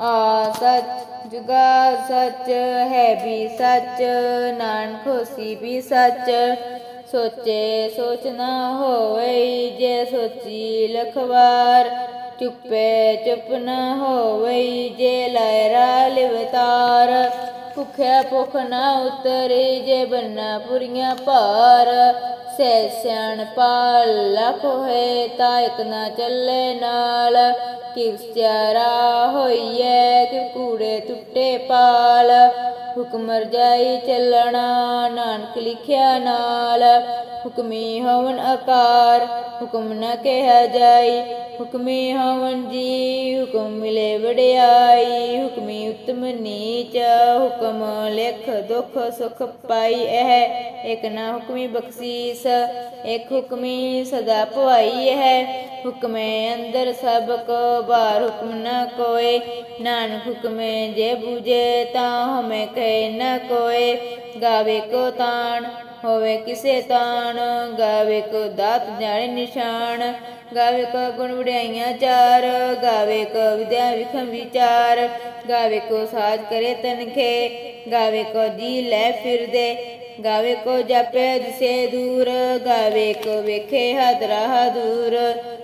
ਆ ਸਚ ਜੁਗਾ ਸਚ ਹੈ ਵੀ ਸਚ, ਨਾਨਕ ਹੋਸੀ ਵੀ ਸਚ। ਸੋਚੇ ਸੋਚ ਨਾ ਹੋਵਈ ਜੇ ਸੋਚੀ ਲਖਵਾਰ। ਚੁੱਪੇ ਚੁੱਪ ਨਾ ਹੋਵਈ ਜੇ ਲਹਿਰਾ ਲਿਵਤਾਰ ਭੁਖਿਆ ਭੁੱਖ ਨਾ ਉਤਰੇ ਜੇ ਬੰਨਾ ਪੁਰੀਆਂ ਭਾਰ। ਸਹਿ ਸਿਆਣ ਪਾਲ ਲਖ ਹੋਏ ਤਾਂ ਇਕ ਨਾ ਚੱਲੇ ਨਾਲ। ਕਿ ਵਿਚਾਰਾ ਹੋਈਐ ਕਿ ਕੂੜੇ ਟੁੱਟੇ ਪਾਲ। ਹੁਕਮ ਰਜਾਈ ਚੱਲਣਾ, ਨਾਨਕ ਲਿਖਿਆ ਨਾਲ। ਹੁਕਮੀ ਹੋਵਨ ਆਕਾਰ, ਹੁਕਮ ਨ ਕਿਹਾ ਜਾਈ। ਹੁਕਮੀ ਹੋਵਨ ਜੀ, ਹੁਕਮ ਮਿਲੇ ਵਡਿਆਈ। ਹੁਕਮੀ ਉਤਮ ਨੀਚ, ਹੁਕਮ ਲਿਖ ਦੁਖ ਸੁਖ ਪਾਈ ਇਹ। ਇਕ ਨਾ ਹੁਕਮੀ ਬਖਸ਼ੀਸ, ਇਕ ਹੁਕਮੀ ਸਦਾ ਭਵਾਈ ਹੈ ਹੁਕਮੇ ਅੰਦਰ ਸਭ ਕੋ, ਬਾਹਰ ਹੁਕਮ ਨ ਕੋਏ। ਨਾਨਕ ਹੁਕਮੇ ਜੇ ਬੂਝੇ, ਤਾਂ ਹਮੇ ਕਹੇ ਨ ਕੋਏ। ਗਾਵੇ ਕੋ ਤਾਣ ਹੋਵੇ ਕਿਸੇ ਤਾਣ, ਗਾਵੇ ਕੋ ਦਾਤ ਜਾਣੇ ਨਿਸ਼ਾਨ, ਗਾਵੇ ਕੋ ਗੁਣ ਵਡਿਆਈਆਂ ਚਾਰ, ਗਾਵੇ ਕੋ ਵਿਦਿਆ ਵਿਖਮ ਵਿਚਾਰ, ਗਾਵੇ ਕੋ ਸਾਜ ਕਰੇ ਤਨਖੇ, ਗਾਵੇ ਕੋ ਜੀ ਲੈ ਫਿਰਦੇ, ਗਾਵੇ ਕੋ ਜਪੇ ਦਿਸੇ ਦੂਰ, ਗਾਵੇ ਕੋ ਵੇਖੇ ਹਦਰਾ ਦੂਰ,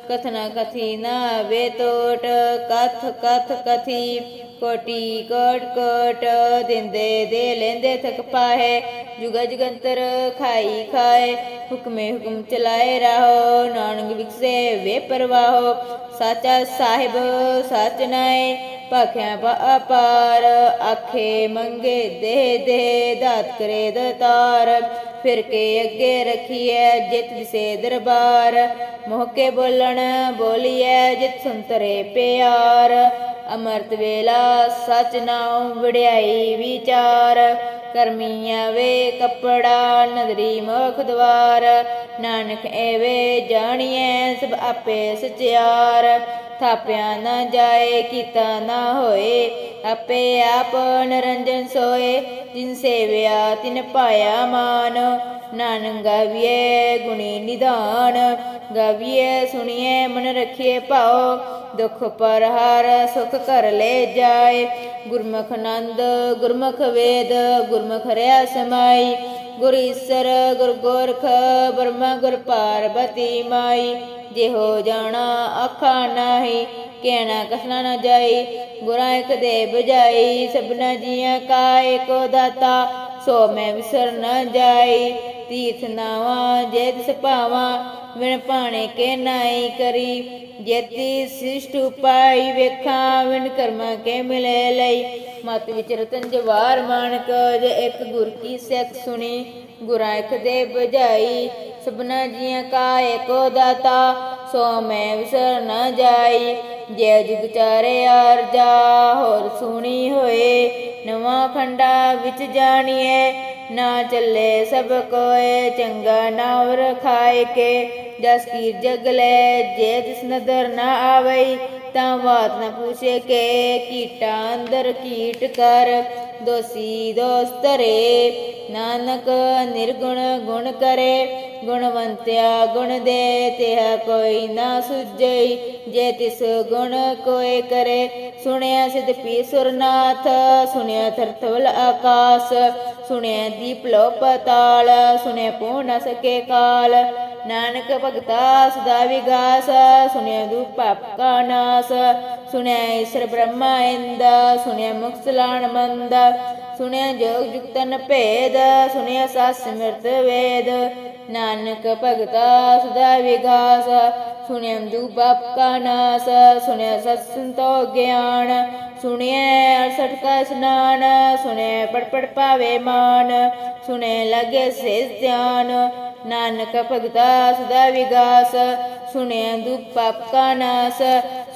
ਕਥਨਾ ਕਥੀ ਨਾ ਵੇ ਟੋਟ ਕਥ ਕਥ ਕਥੀ ਕੋਟੀ ਕੋਟ ਕੋਟ ਦਿੰਦੇ ਦੇ ਲੈਂਦੇ ਥਕ ਪਾਹੇ, ਜੁਗ ਜੁਗੰਤਰ ਖਾਈ ਖਾਏ, ਹੁਕਮੇ ਹੁਕਮ ਚਲਾਏ ਰਹੋ, ਨਾਨਕ ਵਿਕਸੇ ਵੇ ਪਰਵਾਹੋ, ਸਾਚਾ ਸਾਹਿਬ ਸਚ ਨਾਏ, ਭਖਿਆ ਅਪਾਰ, ਆਖੇ ਮੰਗੇ ਦੇ ਦੇ, ਦਾਤ ਕਰੇ ਦਤਾਰ ਫਿਰ ਕੇ ਅੱਗੇ ਰਖੀਐ ਜਿਤ ਦਿਸੇ ਦਰਬਾਰ, ਮੋਹ ਕੇ ਬੋਲਣ ਬੋਲੀਐ ਜਿਤ ਸੰਤਰੇ ਪਿਆਰ ਅਮਰਤ ਵੇਲਾ ਸਚ ਨਾਉ ਵਡਿਆਈ ਵਿਚਾਰ ਕਰਮੀਆਂ ਵੇ ਕਪੜਾ, ਨਦਰੀ ਮੁਖ ਦਵਾਰ, ਨਾਨਕ ਐਵੇ ਜਾਣੀਐ ਸਭ ਆਪੇ ਸਚਿਆਰ। ਥਾਪਿਆ ਨਾ ਜਾਏ, ਕੀਤਾ ਨਾ ਹੋਏ। ਆਪੇ ਆਪ ਨਰੰਜਨ ਸੋਏ ਜਿਨ ਸੇਵਿਆ, ਤਿਨ ਪਾਇਆ ਮਾਨ। ਨਾਨਕ ਗਾਵੀਏ ਗੁਣੀ ਨਿਧਾਨ ਗਾਵੀਏ ਸੁਣੀਏ ਮਨ ਰਖੀਏ ਭਾਉ। ਦੁਖ ਪਰ ਹਰ ਸੁਖ ਕਰ ਲੈ ਜਾਏ। ਗੁਰਮੁਖ ਨੰਦ, ਗੁਰਮੁਖ ਵੇਦ, ਗੁਰਮੁਖ ਰਿਆ ਸਮਾਈ। ਗੁਰ ਈਸਰ, ਗੁਰ ਗੋਰਖ, ਬ੍ਰਹਮਾ, ਗੁਰ ਪਾਰਬਤੀ ਮਾਈ। ਜਿਹੋ ਜਾਣਾ ਆਖਾ ਨਾਹੀ, ਕਹਿਣਾ ਕਸਨਾ ਨਾ ਜਾਈ ਗੁਰਾਂ ਇੱਕ ਦੇ ਬਜਾਈ ਸਭਨਾ ਜੀਆਂ ਕਾ ਏਕੋ ਦਾਤਾ, ਸੋ ਮੈਂ ਵਿਸਰ ਨਾ ਜਾਈ, ਤੀਰਥ ਨਾਵਾ ਜੇ ਤਿਸ ਪਾਵਾ ਵਿਣ ਪਾਣੇ ਕੇ ਨਾਈ ਕਰੀ ਜੇਤੀ ਸਿਸ਼ਟ ਉਪਾਈ ਵੇਖਾਂ ਵਿਣ ਕਰਮਾ ਕੇ ਮਿਲੇ ਲਈ, ਮਤ ਵਿਚ ਰਤਨ ਜਵਾਰ ਮਾਨਕ, ਜੇ ਇੱਕ ਗੁਰ ਕੀ ਸਿੱਖ ਸੁਣੀ, ਗੁਰਾਂ ਇੱਕ ਦੇ ਬਜਾਈ ਸਭਨਾ ਜੀਆਂ ਕਾ ਏਕੋ ਦਾਤਾ, ਸੋ ਮੈਂ ਵਿਸਰ ਨਾ ਜਾਈ। ਜੇ ਜੁਗ ਚਾਰੇ ਅਰਜਾ ਹੋਰ ਸੁਣੀ ਹੋਏ, ਨਵਾਂ ਖੰਡਾ ਵਿੱਚ ਜਾਣੀਏ ਨਾ ਚੱਲੇ ਸਭ ਕੋਏ, ਚੰਗਾ ਨਾਮ ਰਖਾਏ ਕੇ। ਜਸ ਕੀ ਜਗ ਲੈ, ਜੇ ਜਿਸ ਨਦਰ ਨਾ ਆਵਈ, ਤਾਂ ਬਾਤ ਨਾ ਪੁੱਛੇ ਕੇ। ਕੀਟਾ ਅੰਦਰ ਕੀਟ ਕਰ, ਦੋਸੀ ਦੋਸਤਰੇ ਨਾਨਕ ਨਿਰਗੁਣ ਗੁਣ ਕਰੇ। ਗੁਣਵੰਤਿਆ ਗੁਣ ਦੇ ਤਿਹ ਕੋਈ ਨਾ ਸੁਝਈ, ਜੇ ਤਿਸ ਗੁਣ ਕੋਈ ਕਰੇ, ਸੁਣਿਆ ਸਿਧ ਪੀ ਸੁਰਨਾਥ, ਸੁਣਿਆ ਧਰਤਵਲ ਆਕਾਸ, ਸੁਣਿਆ ਦੀਪ ਲੋ ਪਤਾਲ ਸੁਣਿਆ ਪੂ ਨ ਸਕੇ ਕਾਲ, ਨਾਨਕ ਭਗਤਾ ਸਦਾ ਵਿਗਾਸ, ਸੁਣਿਆ ਦੁਖ ਪਾਪ ਕਾ ਨਾਸ, ਸੁਣਿਆ ਈਸ਼ਰ ਬ੍ਰਹਮਾ ਇੰਦ, ਸੁਣਿਆ ਮੁਖ ਸਲਾਣ ਮੰਦ, ਸੁਣਿਆ ਜੋਗ ਜੁਗਤਨ ਭੇਦ, ਸੁਣਿਆ ਸਾਸ ਸਿਮਰਤ ਵੇਦ ਨਾਨਕ ਭਗਤਾ, ਸਦਾ ਵਿਗਾਸ ਸੁਣਿਆ ਦੁਖ ਕਾ ਨਾਸ ਸੁਣਿਆ ਸਤ ਸੰਤੋ ਗਿਆਨ ਸੁਣਿਆ ਅਰਸਠ ਕਾ ਸਨਾਨ ਸੁਣਿਆ ਪੜ ਪੜ ਪਾਵੇ ਮਾਨ ਸੁਣੇ ਲਗੇ ਸੇ ਧਿਆਨ, ਨਾਨਕ ਭਗਤਾ, ਸਦਾ ਵਿਗਾਸ ਸੁਣਿਆ ਦੁਖ ਕਾ ਨਾਸ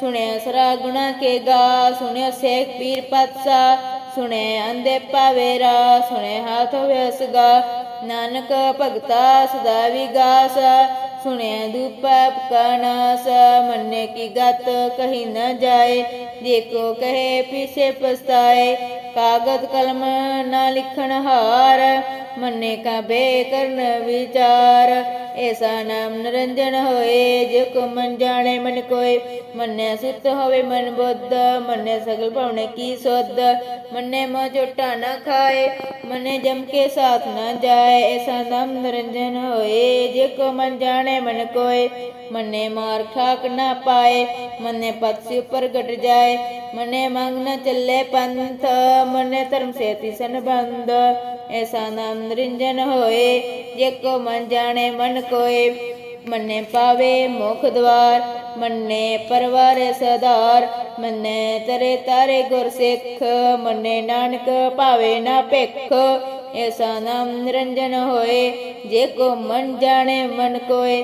ਸੁਣਿਆ ਸਰਾ ਗੁਣਾ ਕੇ ਗਾ ਸੁਣਿਆ ਸੇਖ ਪੀਰ ਪਤਸਾ ਸੁਣੇ ਅੰਦੇ ਪਾਵੇਰਾ ਸੁਣੇ ਹਾਥ ਵਿਸਗਾ ਨਾਨਕ ਭਗਤਾ ਸਦਾ ਵਿਗਾਸ, ਸੁਣਿਆ ਦੁਪਾ ਕਨਾਸ ਮੰਨੇ ਕੀ ਗਤ ਕਹੀ ਨ ਜਾਏ ਜੇ ਕੋ ਕਹੇ ਪਿਛੇ ਪਸਤਾਏ ਕਾਗਦ ਕਲਮ ਨਾ ਲਿਖਣ ਹਾਰ ਮੰਨੇ ਕਾ ਬੇ ਕਰਨ ਵਿਚਾਰ, ਐਸਾ ਨਾਮ ਨਰੰਜਨ ਹੋਏ, ਜੇ ਕੋ ਮਨ ਜਾਣੇ ਮਨ ਕੋਏ। ਮੰਨੇ ਸੁਤ ਹੋਵੇ ਮਨ ਬੁੱਧ ਮੰਨੇ ਸਗਲ ਭਾਵਨੇ ਕੀ ਸੁਧ। ਮੰਨੇ ਮੋ ਝੋਟਾ ਨ ਖਾਏ, ਮੰਨੇ ਜਮ ਕੇ ਸਾਥ ਨਾ ਜਾਏ। ਐਸਾ ਨਾਮ ਨਰੰਜਨ ਹੋਏ, ਜੇ ਕੋ ਮਨ ਜਾਣੇ ਮਨ ਕੋਏ। ਮੰਨੇ ਮਾਰ ਖਾਕ ਨਾ ਪਾਏ, ਮੰਨੇ ਪਕਸੀ ਉਪਰ ਘਟ ਜਾਏ। ਮੰਨੇ ਮੰਗ ਨਾ ਚੱਲੇ ਪੰਥ, ਮੰਨੇ ਧਰਮ ਸੇਤੀ ਸੰਬੰਧ। ਐਸਾ ਨਾਮ ਨਿਰੰਜਨ ਹੋਏ, ਜੇ ਕੋ ਮਨ ਜਾਣੇ ਮਨ ਕੋਏ। ਮੰਨੇ ਪਾਵੇ ਮੁਖ ਦਵਾਰ, ਮੰਨੇ ਪਰਵਾਰ ਸਦਾਰ ਮੰਨੇ ਤਰੇ ਤਾਰੇ ਗੁਰ ਸਿੱਖ, ਮੰਨੇ ਨਾਨਕ ਭਾਵੇ ਨਾ ਭਿਖ। ਐਸਾ ਨਾਮ ਨਿਰੰਜਨ ਹੋਏ, ਜੇ ਕੋ ਮਨ ਜਾਣੇ ਮਨ ਕੋਏ।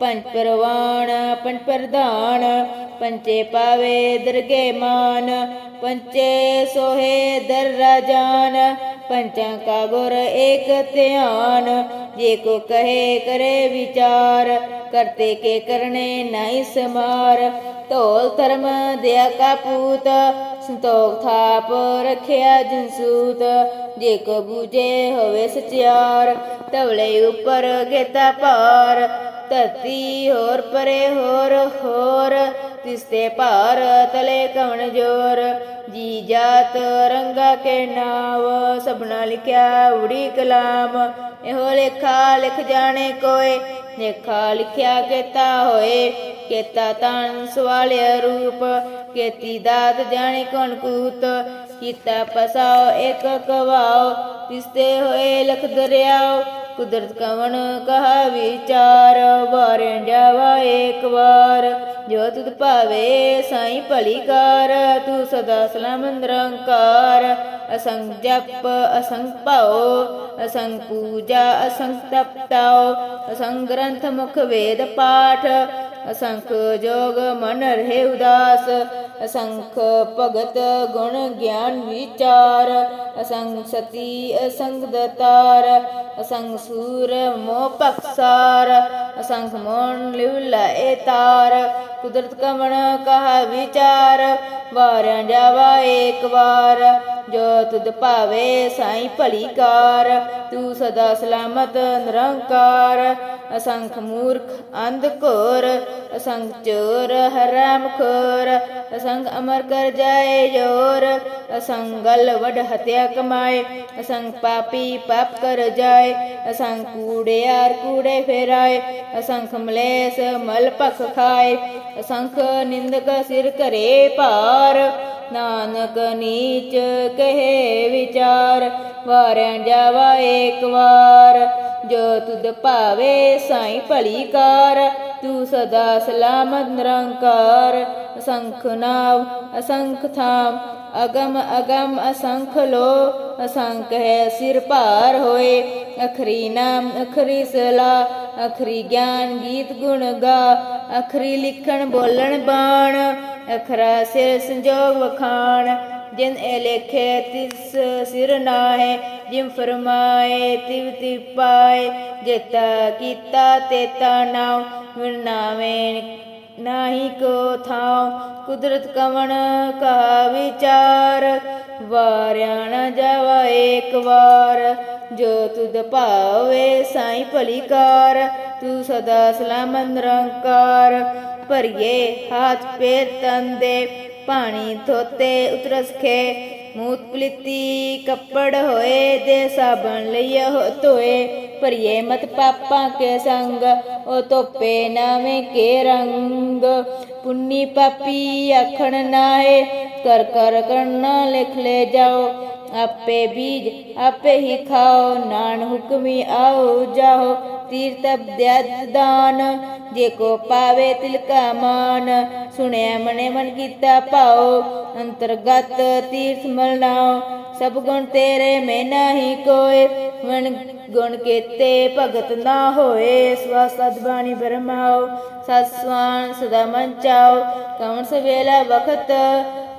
ਪੰਜ ਪਰਵਾਨ ਪੰਜ ਪ੍ਰਧਾਨ ਪੰਚੇ ਪਾਵੇ ਦਰਗੇ ਮਾਨ। ਪੰਚੇ ਸੋਹੇ ਦਰ ਰਾਜਾਨ ਪੰਚਾਂ ਕਾ ਗੁਰ ਏਕ ਧਿਆਨ, ਜੇ ਕੋ ਕਹੇ ਕਰੇ ਵਿਚਾਰ, ਕਰਤੇ ਕੇ ਕਰਨੇ ਨਾਹੀ ਸਮਾਰ। ਢੋਲ ਧਰਮ ਦਿਆ ਕਾ ਪੂਤ, ਸੰਤੋਖ ਥਾਪ ਰਖਿਆ ਜਨਸੂਤ। ਜੇ ਕੋ ਬੂਝੇ ਹੋਵੇ ਸਚਿਆਰ ਤਵਲੇ ਉਪਰ ਗੇਤਾ ਭਾਰ। ਧਰਤੀ ਹੋਰ ਪਰੇ ਹੋਰ ਹੋਰ ਤਿਸਤੇ ਭਾਰ ਤਲੇ ਕਵਣ ਜੋਰ। ਜੀ ਜਾਤ ਰੰਗਾ ਕੇ ਨਾਵ ਸਭਨਾ ਲਿਖਿਆ ਉੜੀ ਕਲਾਮ। ਇਹੋ ਲੇਖਾ ਲਿਖ ਜਾਣੇ ਕੋਏ, ਲੇਖਾ ਲਿਖਿਆ ਕੇਤਾ ਹੋਏ। ਕੇਤਾ ਤਨ ਸਵਾਲਿਆ ਰੂਪ, ਕੇਤੀ ਦਾਤ ਜਾਣੇ ਕੌਣ ਕੂਤ। ਕੀਤਾ ਪਸਾਓ ਇੱਕ ਕਵਾਓ, ਤਿਸਤੇ ਹੋਏ ਲਖ ਦਰਿਆਓ। ਕੁਦਰਤ ਕਵਣ ਕਹਾ ਵਿਚਾਰ, ਵਾਰਿਆ ਜਾਵਾ ਏਕ ਵਾਰ। ਜੋ ਤੁਧ ਭਾਵੇ ਸਾਈ ਭਲੀ ਕਰ, ਤੂੰ ਸਦਾ ਸਲਾਮ ਨਿਰੰਕਾਰ ਅਸੰਗ ਜਪ, ਅਸੰਗ ਭਾਉ, ਅਸੰਗ ਪੂਜਾ, ਅਸੰਗ ਤਪਤਾਓ ਅਸੰਗ ਗ੍ਰੰਥ ਮੁਖ ਵੇਦ ਪਾਠ ਅਸੰਖ ਜੋਗ ਮਨ ਰਹੇ ਉਦਾਸ, ਅਸੰਖ ਭਗਤ ਗੁਣ ਗਿਆਨ ਵਿਚਾਰ ਅਸੰਗ ਸਤੀ ਅਸੰਗ ਦਤਾਰ ਅਸੰਗ ਸੂਰ ਮੋਹ ਪਕਸਾਰ ਅਸੰਖ ਮੋਨ ਲਿਵਲਾ ਏ ਤਾਰ, ਕੁਦਰਤ ਕਮਣ ਕਹਾ ਵਿਚਾਰ, ਵਾਰਿਆ ਜਾਵਾ ਏਕ ਵਾਰ ਜੋ ਤੁਧ ਭਾਵੇ ਸਾਈ ਭਲੀ ਕਾਰ, ਤੂੰ ਸਦਾ ਸਲਾਮਤ ਨਿਰੰਕਾਰ। ਅਸੰਖ ਮੂਰਖ ਅੰਧ ਘੋਰ, ਅਸੰਖ ਚੋਰ ਹਰਾਮ ਖੋਰ ਅਸੰਖ ਅਮਰ ਕਰ ਜਾਏ ਜੋਰ ਅਸੰਗਲ ਵਡ ਹਤਿਆ ਕਮਾਏ। ਅਸੰਗ ਪਾਪੀ ਪਾਪ ਕਰ ਜਾਏ ਅਸੰਗ ਕੂੜਿਆਰ ਕੂੜੇ ਫੇਰਾਏ। ਅਸੰਖ ਮਲੇਸ ਮਲ ਭਖ ਖਾਏ, ਅਸੰਖ ਨਿੰਦਕ ਸਿਰ ਕਰੇ ਭਾਰ। ਨਾਨਕ ਨੀਚ ਕਹੇ ਵਿਚਾਰ, ਵਾਰਿਆ ਜਾਵਾ ਏਕ ਵਾਰ। ਜੋ ਤੁਧ ਭਾਵੇ ਸਾਈ ਭਲੀ ਕਾਰ ਤੂੰ ਸਦਾ ਸਲਾਮਤ ਨਿਰੰਕਾਰ। ਅਸੰਖ ਨਾਮ ਅਸੰਖ ਥਾਮ, ਅਗਮ ਅਗਮ ਅਸੰਖ ਲੋ। ਅਸੰਖ ਹੈ ਸਿਰ ਭਾਰ ਹੋਏ, ਅਖਰੀ ਨਾਮ, ਅਖਰੀ ਸਲਾ। ਅਖਰੀ ਗਿਆਨ ਗੀਤ ਗੁਣ ਗਾ, ਅਖਰੀ ਲਿਖਣ ਬੋਲਣ ਬਾਣ। ਅਖਰਾ ਸਿਰ ਸੰਜੋਗ ਵਖਾਣ, ਜਿਨ ਇਹ ਲੇਖੇ ਤਿਸ ਸਿਰ ਨਾਹੇ, ਜਿਮ ਫਰਮਾਏ ਤਿਵ ਤਿਵ ਪਾਏ, ਜੇਤਾ ਕੀਤਾ ਤੇਤਾ ਨਾਮ ਵਿਨਾਵੇਂ ਨਾਹੀ ਕੋ ਥਾਉ, ਕੁਦਰਤ ਕਵਣ ਕਾ ਵਿਚਾਰ, ਵਾਰਿਆ ਨਾ ਜਾਵਾ ਏਕ ਵਾਰ, ਜੋ ਤੁਧ ਭਾਵੇ ਸਾਈ ਭਲੀ ਕਾਰ, ਤੂੰ ਸਦਾ ਸਲਾਮਤ ਨਿਰੰਕਾਰ। ਭਰੀਏ ਹੱਥ ਪੇਰ ਤੰਦੇ ਪਾਣੀ ਧੋਤੇ ਉਤਰਸ ਖੇ ਮੂਤ ਪਲਿੱਤੀ ਕੱਪੜ ਹੋਏ ਦੇ ਸਾਬਣ ਲਈਏ ਹੋ ਧੋਏ। ਭਰੀਏ ਮਤ ਪਾਪਾਂ ਕੇ ਸੰਗ ਉਹ ਧੋਪੇ ਨਾਵੇਂ ਕੇ ਰੰਗ। ਪੁੰਨੀ ਪਾਪੀ ਆਖਣ ਨਾਏ ਕਰ ਕਰ ਕਰਨਾ ਲਿਖ ਲੈ ਜਾਓ। ਆਪੇ ਬੀਜ ਆਪੇ ਹੀ ਖਾਓ ਨਾਨ ਹੁਕਮੀ ਆਓ ਜਾਓ। ਤੀਰਤ ਅਬਦਿਆਦ ਦਾਨ, ਜੇ ਕੋ ਪਾਵੇ ਤਿਲਕਾ ਮਾਨ। ਸੁਣਿਆ ਮਨੇ ਮਨ ਕੀਤਾ ਪਾਓ ਅੰਤਰਗਤ ਤੀਰਥ ਮਲਨਾਓ ਸਭ ਗੁਣ ਤੇਰੇ ਮੈਂ ਨਹੀਂ ਕੋਏ, ਮਨ ਗੁਣ ਕੇਤੇ ਭਗਤ ਨਾ ਹੋਏ। ਸਵਾਸਦ ਬਾਣੀ ਬਰਮਾਓ ਸਤਸਵਾਨ ਸਦਾ ਮਨ ਚਾਓ ਕਵਣ ਸਵੇਲਾ ਵਖਤ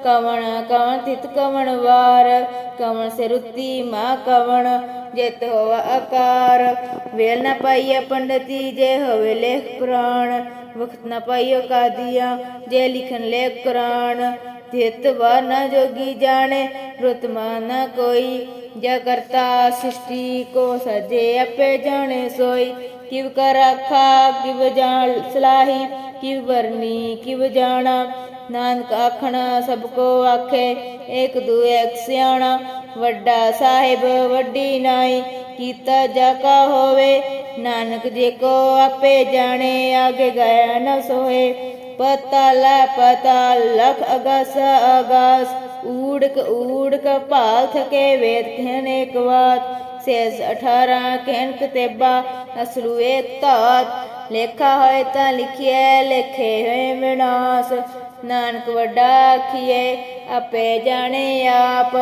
ਕਵਣ ਕਵਣ ਤਿਤ ਕਵਣ ਵਾਰ, ਕਵਣ ਸਿਰੁਤੀ ਮਾ ਕਵਣ ਜਿਤ ਹੋਵ ਆਕਾਰ ਵੇਲ ਨ ਪਾਈਐ ਪੰਡਤੀ, ਜੇ ਹੋਵੇ ਲੇਖ ਪੁਰਾਣ, ਵਖਤ ਨ ਪਾਈਓ ਕਾਦੀਆ, ਜੇ ਲਿਖਨ ਲੇਖ ਕੁਰਾਨ। ਤਿਤ ਵਾ ਨ ਜੋਗੀ ਜਾਣੇ, ਰੁਤ ਨ ਕੋਈ। ਜਾ ਕਰਤਾ ਸ੍ਰਿਸ਼ਟੀ, ਕੋ ਸਜੇ ਆਪੇ ਜਾਣੇ ਸੋਈ। ਕਿਵ ਕਰ ਆਖਾ, ਕਿਵ ਜਾਣ ਸਲਾਹੀ, ਕਿਵ ਵਰਨੀ, ਕਿਵ ਜਾਣਾ। ਨਾਨਕ ਆਖਣਾ, ਸਭ ਕੋ ਆਖੇ, ਏਕ ਦੂਏ ਸਿਆਣਾ, ਵੱਡਾ ਸਾਹਿਬ ਵੱਡੀ ਨਾਈ, ਕੀਤਾ ਜਾ ਕਾ ਹੋਵੇ, ਨਾਨਕ ਜੇ ਕੋ ਆਪੇ ਜਾਣੇ, ਆਗੇ ਗਿਆ ਨ ਸੋਏ ਪਤਾਲ ਪਤਾਲ ਲਖ ਅਗਸ ਅਗਸ, ਊੜਕ ਊੜਕ ਭਾਲ ਥਕੇ ਵੇਦ ਕਹਿਨ ਇੱਕ ਬਾਤ ਸੇਸ 18 ਕਹਿਨ ਕਤੇਬਾ ਅਸਲੂ ਇੱਕ ਧਾਤ, ਲੇਖਾ ਹੋਏ ਤਾਂ ਲਿਖਿਐ, ਲੇਖੇ ਹੋਏ ਵਿਨਾਸ਼ ਨਾਨਕ ਵੱਡਾ ਆਖੀਏ ਆਪੇ ਜਾਣੇ ਆਪ।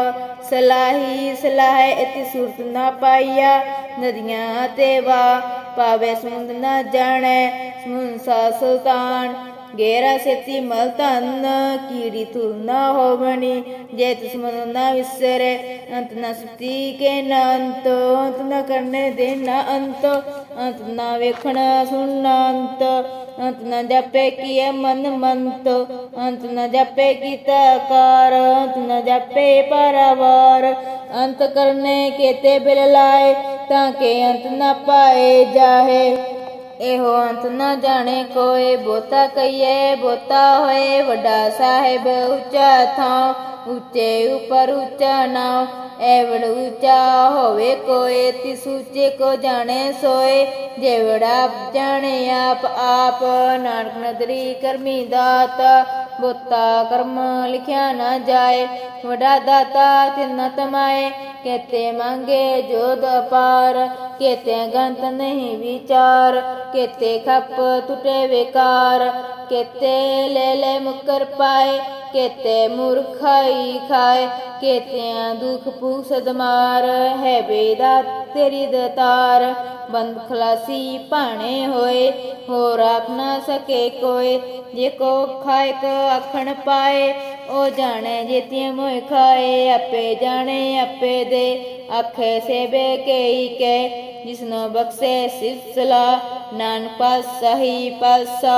ਸਲਾਹੀ ਸਲਾਹੇ ਇति ਸੁਰਤ ਨਾ ਪਾਈਆ, ਨਦੀਆਂ ਤੇ ਵਾ ਪਾਵੇ ਸਮੁੰਦ ਨਾ ਜਾਣੈ ਸਮੁੰਸਾ ਸੁਲਤਾਨ। ਗੇਰਾ ਸੇਤੀ ਮਲ ਧਨ ਕੀੜੀ ਤੁਰ ਨਾ ਹੋਵਣੀ। ਜੇ ਤਿਸ ਮਨ ਨਾ ਵਿਸਰੇ, ਅੰਤ ਨਾ ਸੁਤੀ ਕੇ ਨਾ ਅੰਤ। ਅੰਤ ਨਾ ਕਰਨੇ ਦੇ ਨਾ ਅੰਤ। ਅੰਤ ਨਾ ਵੇਖਣਾ ਸੁਣਨਾ ਅੰਤ। ਅੰਤ ਨਾ ਜਾਪੇ ਕੀਏ ਮਨ ਮੰਤ। ਅੰਤ ਨਾ ਜਾਪੇ ਕੀਤਾ ਕਾਰ। ਅੰਤ ਨ ਜਾਪੇ ਪਰਵਾਰ। ਅੰਤ ਕਰਨੇ ਕੇਤੇ ਬਿਲ ਲਾਏ, ਤਾਂ ਕੇ ਅੰਤ ਨਾ ਪਾਏ ਜਾਹੇ। ਇਹੋ ਅੰਤ ਨਾ ਜਾਣੇ ਕੋਏ, ਬੋਤਾ ਕਈਏ ਬੋਤਾ ਹੋਏ, ਵੱਡਾ ਸਾਹਿਬ ਉੱਚਾ ਥਾਂ ਉੱਚੇ ਉਪਰ ਉੱਚਾ ਨਾਮ ਐਵੜ ਉੱਚਾ ਹੋਵੇ ਕੋਏ, ਤਿਸ ਉੱਚੇ ਕੋ ਜਾਣੇ ਸੋਏ, ਜੇਵੜ ਆਪ ਜਾਣੇ ਆਪ ਆਪ ਨਾਨਕ ਨਦਰੀ ਕਰਮੀ ਦਾਤਾ, ਬੋਤਾ ਕਰਮ ਲਿਖਿਆ ਨਾ ਜਾਏ, ਵੱਡਾ ਦਾਤਾ ਤਿੰਨ ਤਮਾਏ ਕੇਤੇ ਮੰਗੇ ਜੋਦ ਪਾਰ, ਕੇਤੇ ਗੰਤ ਨਹੀਂ ਵਿਚਾਰ, ਕੇਤੇ ਖੱਪ ਟੁੱਟੇ ਵਿਕਾਰ, ਕੇਤੇ ਲੈ ਲੈ ਮੁਕਰ ਪਾਏ, ਕੇਤੇ ਮੂਰਖਾਈ ਖਾਏ, ਕੇਤਿਆਂ ਦੁਖ ਪੂਸਦ ਮਾਰ ਹੈ ਬੇਦਾ ਤੇਰੀ ਦਤਾਰ ਬੰਦ ਖਲਾਸੀ ਭਾਣੇ ਹੋਏ ਹੋ ਰਾਖ ਨਾ ਸਕੇ ਕੋਏ, ਜੇ ਕੋ ਖਾਇਕ ਆਖਣ ਪਾਏ ਉਹ ਜਾਣੇ ਜੇਤੀਆਂ ਮੋਇ ਖਾਏ ਆਪੇ ਜਾਣੇ, ਆਪੇ ਦੇ ਆਖੇ ਸੇਬੇ ਕੇਈ ਕੇ। ਜਿਸਨੋ ਬਖਸ਼ੇ ਸਿਫਸਲਾ ਨਾਨਕ ਪਾਸ ਸਹੀ ਪਾਸਾ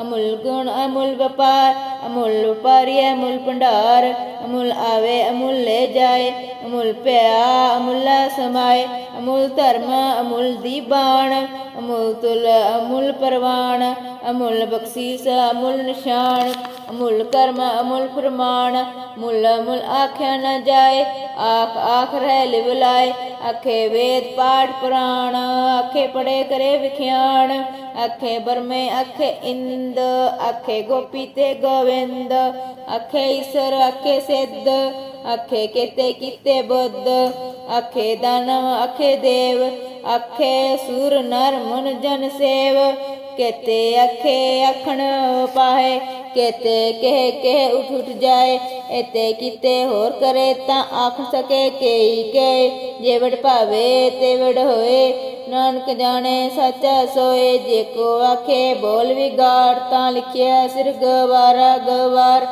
ਅਮੁੱਲ ਗੁਣ, ਅਮੁਲ ਵਪਾਰ, ਅਮੁੱਲ ਵਪਾਰੀ ਅਮੁਲ ਭੰਡਾਰ। ਅਮੁੱਲ ਆਵੇ, ਅਮੁੱਲ ਲੈ ਜਾਏ, ਅਮੁੱਲ ਪਿਆ, ਅਮੁੱਲਾ ਸਮਾਏ, ਅਮੁੱਲ ਧਰਮ, ਅਮੂੱਲ ਦੀ ਬਾਣ, ਅਮੁੱਲ ਤੁਲ, ਅਮੁੱਲ ਪਰਵਾਨ ਅਮੁੱਲ ਬਖਸ਼ੀਸ, ਅਮੁੱਲ ਨਿਸ਼ਾਨ, ਅਮੁੱਲ ਕਰਮ, ਅਮੁੱਲ ਪ੍ਰਮਾਣ ਮੁੱਲ ਮੁੱਲ ਆਖਿਆ ਨਾ ਜਾਏ, ਆਖ ਆਖ ਰਹਿ ਲਿਵਲਾਏ ਆਖੇ ਵੇਦ ਪਾਠ ਪੁਰਾਣ, ਆਖੇ ਪੜੇ ਕਰੇ ਵਿਖਿਆਣ, ਆਖੇ ਬਰਮੇ, ਆਖੇ ਇੰਦ, ਆਖੇ ਗੋਪੀ ਤੇ ਗੋਵਿੰਦ, ਆਖੇ ਈਸ਼ਰ, ਆਖੇ ਸਿੱਧ, ਆਖੇ ਕੀਤੇ ਕੀਤੇ ਬੁੱਧ, ਆਖੇ ਦਾਨਵ ਆਖੇ ਦੇਵ, ਆਖੇ ਸੂਰ, ਨਰ, ਮਨ, ਜਨ, ਸੇਵ। ਕੇਤੇ ਆਖੇ ਆਖਣ ਪਾਹੇ, ਕੇਤੇ ਕਹਿ ਕਹਿ ਉਠ ਉਠ ਜਾਏ। ਇਤੇ ਕੀਤੇ ਹੋਰ ਕਰੇ ਤਾਂ ਆਖ ਸਕੇ ਕੇਈ ਕੇ ਜੇਵੜ ਵਡ ਭਾਵੇ ਤੇ ਹੋਏ, ਨਾਨਕ ਜਾਣੇ ਸੱਚਾ ਸੋਏ। ਜੇ ਕੋ ਆਖੇ ਬੋਲ ਵਿਗਾੜ ਤਾਂ ਲਿਖਿਆ ਸਿਰ ਗਵਾਰਾ ਗਵਾਰ।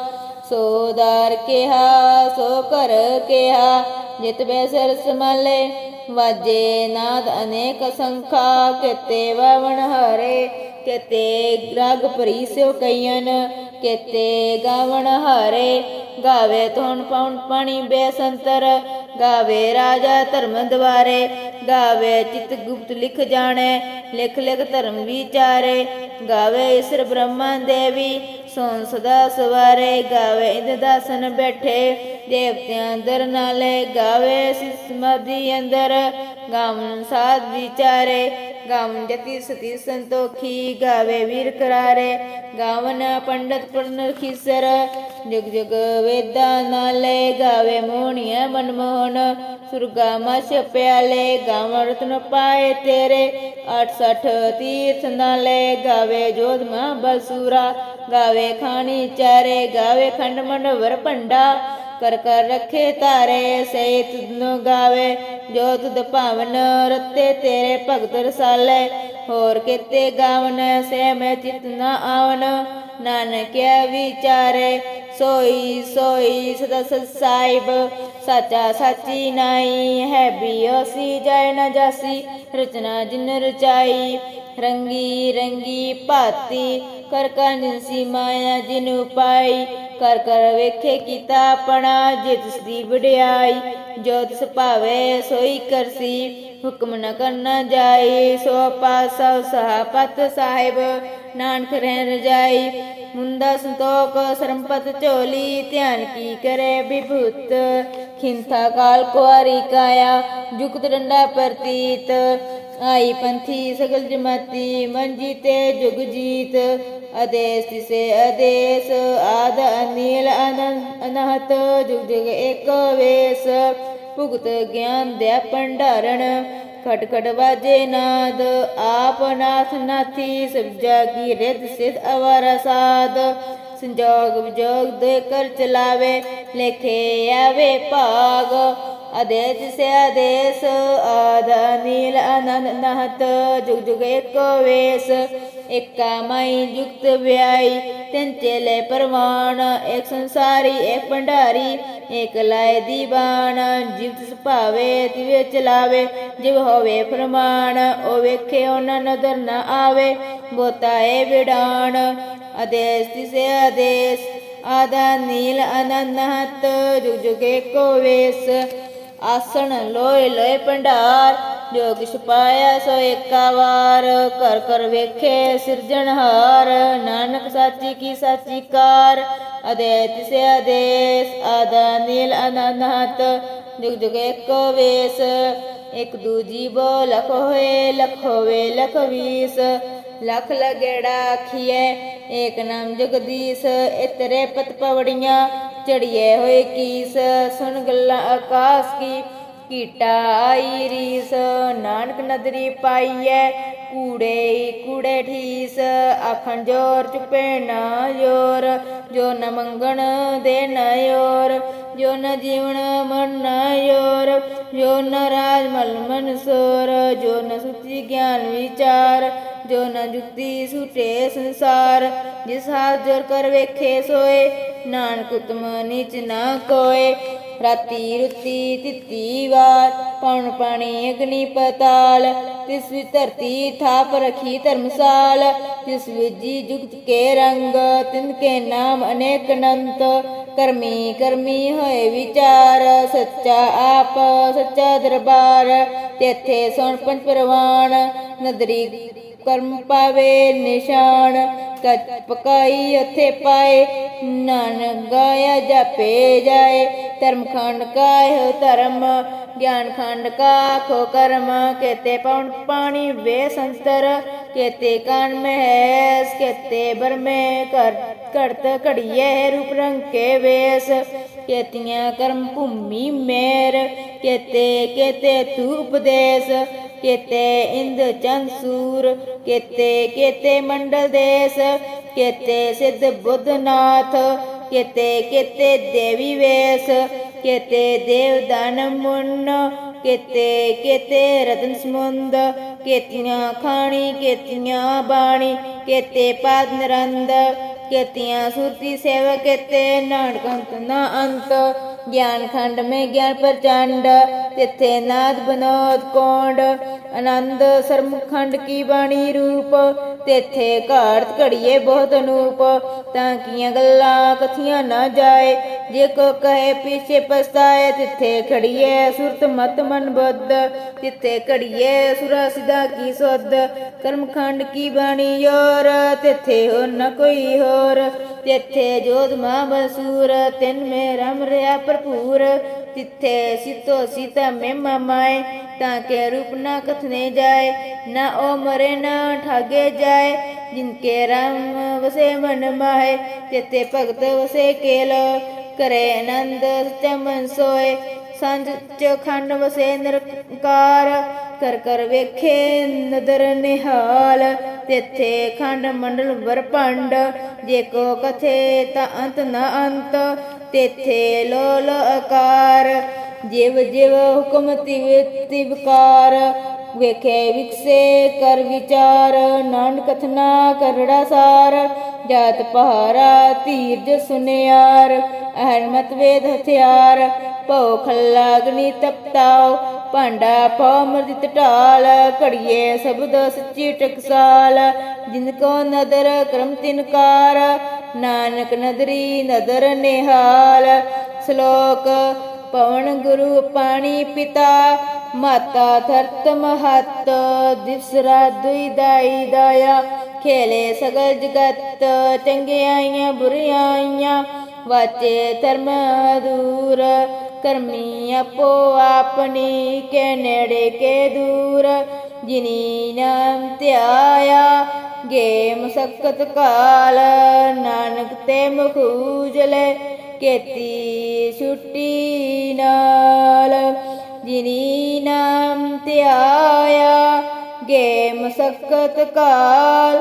ਸੋ ਦਾਰ ਕਿਹਾ, ਸੋ ਕਰ ਕਿਹਾ, ਜਿਤ ਬੈਸਰ ਸਮਾਲੇ ਵਾਜੇ ਨਾਦ ਅਨੇਕ ਸੰਖਾ, ਕਿਤੇ ਵਵਣ ਹਰੇ, ਕਿਤੇ ਰਾਗ ਭਰੀ ਸਿਓ ਕਈਨ ਕਿਤੇ ਗਾਵਣ ਹਰੇ। ਗਾਵੇ ਧੁਨ ਪਉਣ ਪਾਣੀ ਬੇਸੰਤਰ ਗਾਵੇ ਰਾਜਾ ਧਰਮ ਦਵਾਰੇ। ਗਾਵੇ ਚਿਤ ਗੁਪਤ ਲਿਖ ਜਾਣੇ, ਲਿਖ ਲਿਖ ਧਰਮ ਵਿਚਾਰੇ। ਗਾਵੇ ਈਸ਼ਰ ਬ੍ਰਹਮਾ ਦੇਵੀ ਸੋਨ ਸਦਾ ਸਵਾਰੇ ਗਾਵੇ, ਇੰਦ ਦਾਸਨ ਬੈਠੇ, ਦੇਵਤਿਆਂ ਅੰਦਰ ਨਾਲੇ ਗਾਵੇ ਸਿਸਮਦੀ ਅੰਦਰ ਗਾਵਨ ਸਾਧ ਵਿਚਾਰੇ। ਗਾਵਨ ਜਤੀ ਸਤੀ ਸੰਤੋਖੀ ਗਾਵੇ ਵੀਰ ਕਰਾਰੇ ਗਾਵਨ ਪੰਡਤ ਪਰਨ ਖੀਸਰ ਜਗ ਜਗ ਵੇਦਾ ਨਾਲੇ ਗਾਵੇ ਮੋਹਣੀਆ ਮਨਮੋਹਨ ਸੁਰਗਾ ਮਸ ਪਿਆਲੇ ਗਾਵਨ ਰਤਨ ਪਾਏ ਤੇਰੇ 68 ਤੀਰਥ ਨਾਲੇ ਗਾਵੇ ਜੋਧ ਮਾ ਬਸੂਰਾ ਗਾਵੇ ਖਾਣੀ ਚਾਰੇ ਗਾਵੇ ਖੰਡ ਮੰਡ ਵਰ ਭੰਡਾ ਕਰ ਕਰ ਰਖੇ ਤਾਰੇ ਸੇ ਤੁਧਨੋ ਜੋ ਤੁਧ ਭਾਵਨ ਰਤੇ ਤੇਰੇ ਭਗਤ ਰਸਾਲੇ, ਹੋਰ ਕਿਤੇ ਗਾਵਨ ਸੇ ਮੈਂ ਚਿਤ ਨ ਆਵਨ। ਨਾਨਕਿਆ ਵਿਚਾਰੇ, ਸੋਈ ਸੋਈ ਸਦਾ ਸਤ ਸਾਹਿਬ ਸਾਚਾ ਸਾਚੀ ਨਾਈ ਹੈ ਬਿਓਸੀ ਜੈ ਨ ਜਾਸੀ। ਰਚਨਾ ਜਿਨ ਰਚਾਈ, ਰੰਗੀ ਰੰਗੀ ਭਾਤੀ ਕਰ ਕੰਜਸੀ ਮਾਇਆ ਜਿਨ ਉਪਾਈ ਕਰ ਕਰ ਵੇਖੇ ਕੀਤਾ ਆਪਣਾ ਜੇ ਤਿਸ ਦੀ ਵਡਿਆਈ, ਜੋ ਤਿਸ ਭਾਵੇ ਸੋਈ ਕਰਸੀ ਹੁਕਮ ਨ ਕਰਨਾ ਜਾਈ, ਸੋ ਪਾਸਾ ਸਹਾਪਤ ਸਾਹਿਬ, ਨਾਨਕ ਰਹਿ ਰਜਾਈ ਮੁੰਦਾ ਸੰਤੋਖ, ਸਰਮਪਤ ਝੋਲੀ, ਧਿਆਨ ਕੀ ਕਰੇ ਵਿਭੂਤ। ਖਿੰਥਾ ਕਾਲ ਕੁਆਰੀ ਕਾਇਆ, ਜੁਗਤ ਡੰਡਾ ਪ੍ਰਤੀਤ। ਆਈ ਪੰਥੀ ਸਗਲ ਜਮਾਤੀ, ਮੰਜੀ ਤੇ ਜੁਗ ਜੀਤ। ਆਦੇਸ ਤਿਸੇ ਆਦੇਸ ਆਦ ਅਨੀਲ ਅਨੰਤ ਅਨਹਤ ਜੁਗ ਜੁਗ ਏਕ ਵੇਸ ਭੁਗਤ ਗਿਆਨ ਦੇ ਭੰਡਾਰਣ ਖਟ ਖਟ ਵਾਜੇ ਨਾਦ ਆਪ ਨਾਥ ਨਾਥੀ ਸਬਜਾ ਕੀ ਰਿਦ ਸਿਧ ਅਵਾਰਾ ਸਾਧ ਸੰਜੋਗ ਵਿਜੋਗ ਦੇ ਕਰ ਚਲਾਵੇ ਲੇਖੇ ਆਵੇ ਭਾਗ ਆਦੇਸ ਸੇ ਆਦੇਸ ਆਦ ਨੀਲ ਅਨੰਦ ਨਹਤ ਜੁਗ ਜੁਗ ਏਕੋ ਵੇਸ ਏਕਾ ਮਾਈ ਜੁਗਤ ਵਿਆਈ ਤਿੰਨ ਚੇਲੇ ਪਰਵਾਨ ਇੱਕ ਸੰਸਾਰੀ ਇੱਕ ਭੰਡਾਰੀ ਇੱਕ ਲਾਇ ਦੀਵਾਨ ਜਿਵ ਸੁਭਾਵੇ ਤਿਵੇ ਚਲਾਵੇ ਜਿਵ ਹੋਵੇ ਫਰਮਾਨ ਉਹ ਵੇਖੇ ਉਹਨਾਂ ਨਦਰ ਨਾ ਆਵੇ ਬੋਤਾਏ ਵਿਡਾਨ ਆਦੇਸ ਤਿਸੇ ਆਦੇਸ ਆਦਾ ਨੀਲ ਅਨੰਤ ਜੁਗ ਜੁਗ ਏਕੋ ਜੋ ਕਿਛ ਪਾਇਆ ਸੋ ਏਕਾ ਵਾਰ। ਕਰ ਕਰ ਵੇਖੇ ਸਿਰਜਣਹਾਰ ਨਾਨਕ ਸਾਚੀ ਕੀ ਸਾਚੀ ਕਾਰ। ਅਦੇਤ ਸੇ ਆਦੇਸ ਆਦਾ ਨੀਲ ਅਨੰਤ ਜੁਗ ਜੁਗ ਏਕੋ ਵੇਸ, ਇਕ ਦੂਜੀ ਬੋ ਲਖ ਹੋਏ, ਲਖ ਹੋਵੇ ਲਖ ਵੀਸ। ਲਖ ਲਗੇੜਾ ਆਖੀਐ, ਏਕ ਨਾਮ ਜਗਦੀਸ਼ ਇਤਰੇ ਪਤ ਪਵੜੀਆਂ ਚੜੀਏ ਹੋਏ ਕੀਸ। ਸੁਣ ਗੱਲਾਂ ਆਕਾਸ਼ ਕੀ ਕੀਟਾ ਆਈ ਰੀਸ, ਨਾਨਕ ਨਦਰੀ ਪਾਈਐ, ਕੂੜੇ ਕੂੜੇ ਠੀਸ, ਆਖਣ ਜੋਰ ਚੁਪੇ ਨਾ ਜੋਰ ਜੋ ਨ ਮੰਗਣ ਦੇ ਨ ਯੋਰ, ਜੋ ਨ ਜੀਵਨ ਮਨ ਨ ਯੋਰ, ਜੋ ਨ ਰਾਜ ਮਲ ਮਨ ਸੋਰ, ਜੋ ਨ ਸੁਚੀ ਗਿਆਨ ਵਿਚਾਰ, ਜੋ ਨ ਜੁਗਤੀ ਸੁਟੇ ਸੰਸਾਰ, ਜਿਸ ਹਾਥ ਜੋਰ ਕਰ ਵੇਖੇ ਸੋਏ, ਨਾਨਕ ਉਤਮ ਨੀਚ ਨਾ ਕੋਏ ਰਾਤੀ ਰੁਤੀ ਤਿੱਤੀ ਵਾਰ, ਪਉਣ ਪਾਣੀ ਅਗਨੀ ਪਤਾਲ, ਤਿਸ ਵਿੱਚ ਧਰਤੀ ਥਾਪ ਰਖੀ ਧਰਮਸਾਲ, ਤਿਸ ਵਿੱਚ ਜੀ ਜੁਗਤ ਕੇ ਰੰਗ, ਤਿਨ ਕੇ ਨਾਮ ਅਨੇਕ ਅਨੰਤ, ਕਰਮੀ ਕਰਮੀ ਹੋਏ ਵਿਚਾਰ, ਸੱਚਾ ਆਪ, ਸੱਚਾ ਦਰਬਾਰ ਤੇਥੇ ਸੁਣ ਪੰਜ ਪ੍ਰਵਾਨ, ਨਦਰੀ ਕਰਮ ਪਾਵੇ ਨਿਸ਼ਾਨ ਕਚ ਪਕਾਈ ਉਥੇ ਪਾਏ, ਨਾਨਕ ਗਾਇਆ ਜਾਪੇ ਜਾਏ ਧਰਮ ਖੰਡ ਕਾਇ ਧਰਮ, ਗਿਆਨ ਖੰਡ ਕਾ ਖੋ ਕਰਮ, ਕੇਤੇ ਪਉਣ ਪਾਣੀ ਵੇ ਸੰਤਰ, ਕੇਤੇ ਕਾਨ ਮਹਿਸ, ਕੇਤੇ ਬਰਮੇ ਕਰ ਘੜਤ ਘੜੀਏ ਰੂਪ ਰੰਗ ਕੇ ਵੇਸ, ਕੇਤੀਆਂ ਕਰਮ ਭੂਮੀ ਮੇਰ, ਕੇਤੇ ਕੇਤੇ ਤੂ ਉਪਦੇਸ, ਕੇਤੇ ਇੰਦ ਚੰਦ ਸੂਰ, ਕੇਤੇ ਕੇਤੇ ਮੰਡਲ ਦੇਸ, ਕੇਤੇ ਸਿੱਧ ਬੁੱਧਨਾਥ ਕੇਤੇ ਕੇਤੇ ਦੇਵੀ ਵੇਸ, ਕੇਤੇ ਦੇਵ ਦਾਨ ਮੁੰਨ, ਕੇਤੇ ਕੇਤੇ ਰਤਨ ਸਮੁੰਦ, ਕੇਤੀਆਂ ਖਾਣੀ, ਕੇਤੀਆਂ ਬਾਣੀ, ਕੇਤੇ ਪਾਦ ਨਰੰਦ, ਕੇਤੀਆਂ ਸੁਰਤੀ ਸੇਵ ਕੇਤੇ ਨਾਨਕ ਅੰਤ ਨਾ ਅੰਤ। ਗਿਆਨ ਖੰਡ ਮੈਂ ਗਿਆਨ ਪ੍ਰਚੰਡ ਤਿੱਥੇ ਨਾਦ ਬਨੋਦ ਕੋਂਡ, ਆਨੰਦ ਸਰਮਖੰਡ ਕੀ ਬਾਣੀ ਰੂਪ, ਤੇਥੇ ਘਾਟ ਘੜੀਏ ਬਹੁਤ ਅਨੂਪ, ਤਾਂ ਕੀਆਂ ਗੱਲਾਂ ਕਥੀਆਂ ਨਾ ਜਾਏ ਜੇ ਕੋ ਕਹੇ ਪਿਛੇ ਪਛਤਾਏ, ਤਿੱਥੇ ਖੜੀਏ ਸੁਰਤ ਮਤ ਮਨ ਬੁੱਧ। ਤਿੱਥੇ ਘੜੀਏ ਸੁਰਾ ਸਿਦਾ ਕੀ ਸੁਧ? ਕਰਮ ਖੰਡ ਕੀ ਬਾਣੀ ਯੋਰ? ਤਿੱਥੇ ਹੋ ਨ ਕੋਈ ਹੋਰ। ਤਿੱਥੇ ਜੋਤ ਮਾ ਬਸੂਰ, ਤਿਨ ਮੇ ਰਮ ਰਿਆ ਭਰਪੂਰ। ਤਿੱਥੇ ਸਿਤੋ ਸੀਤਾ ਮੇ ਮਾਏ, ਤਾਂ ਕੇ ਰੂਪ ਨਾ ਕਥਨੇ ਜਾਏ। ਨਾ ਓ ਮਰੇ, ਨਾ ਠਾਗੇ ਜਾਏ। ਜਿਨਕੇ ਰਾਮ ਵਸੇ ਮਨ ਮਾਏ ਤਿੱਥੇ ਭਗਤ ਵਸੇ ਕੇਲ। ਕਰੇ ਆਨੰਦ, ਚਮਨ ਸੋਏ। ਸੰਜ ਚ ਖੰਡ ਵਸੇ ਨਿਰਕਾਰ, ਕਰ ਕਰ ਵੇਖੇ ਨਦਰ ਨਿਹਾਲ। ਤਿੱਥੇ ਖੰਡ ਮੰਡਲ ਵਰਪੰਡ ਜੇ ਕੋ ਕਥੇ ਤਾਂ ਅੰਤ ਨ ਅੰਤ। ਤਿੱਥੇ ਲੋਲ ਆਕਾਰ, ਜਿਵ ਜਿਵ ਹੁਕਮ ਤਿਵ ਤਿਵਕਾਰ ਵੇਖੇ ਵਿਕਸੇ ਕਰ ਵਿਚਾਰ ਨਾਨ ਕਥਨਾ ਕਰੜਾ ਸਾਰ। ਜਾਤ ਪਹਾਰਾ ਧੀਰਜ ਸੁਨਿਆਰ। ਅਹਰਮਤ ਵੇਦ ਹਥਿਆਰ, ਭਉ ਖੱਲਾ ਅਗਨੀ ਤਪਤਾਉ, ਭਾਂਡਾ ਪਉ ਮਰਦਿਤ ਢਾਲ, ਘੜੀਏ ਸਬਦ ਸੱਚੀ ਟਕਸਾਲ, ਜਿਨ ਕੋ ਨਦਰ ਕਰਮ ਤਿਨਕਾਰ ਨਾਨਕ ਨਦਰੀ ਨਦਰ ਨਿਹਾਲ, ਸ਼ਲੋਕ ਪਵਨ ਗੁਰੂ ਪਾਣੀ ਪਿਤਾ, ਮਾਤਾ ਧਰਤ ਮਹਤ ਦਿਵਸ ਰਾਤ ਦੁਈ ਦਾਈ ਦਾਇਆ, ਖੇਲੇ ਸਗਲ ਜਗਤ, ਚੰਗਿਆਈਆਂ ਬੁਰੀਆਈਆਂ ਵਾਚੇ ਧਰਮ ਦੂਰ, ਕਰਮੀ ਆਪੋ ਆਪਣੀ ਕੇ ਨੇੜੇ ਕੇ ਦੂਰ। ਜਿਨੀ ਨਾਮ ਧਿਆਇਆ ਗੇ ਮੁਸਕਤ ਕਾਲ, ਨਾਨਕ ਤੇ ਮੁਖ ਉਜਲੇ ਕੇਤੀ ਛੁੱਟੀ ਨਾਲ। ਜਿਨੀ ਨਾਮ ਧਿਆਇਆ ਗੇ ਮਸਕਤ ਕਾਲ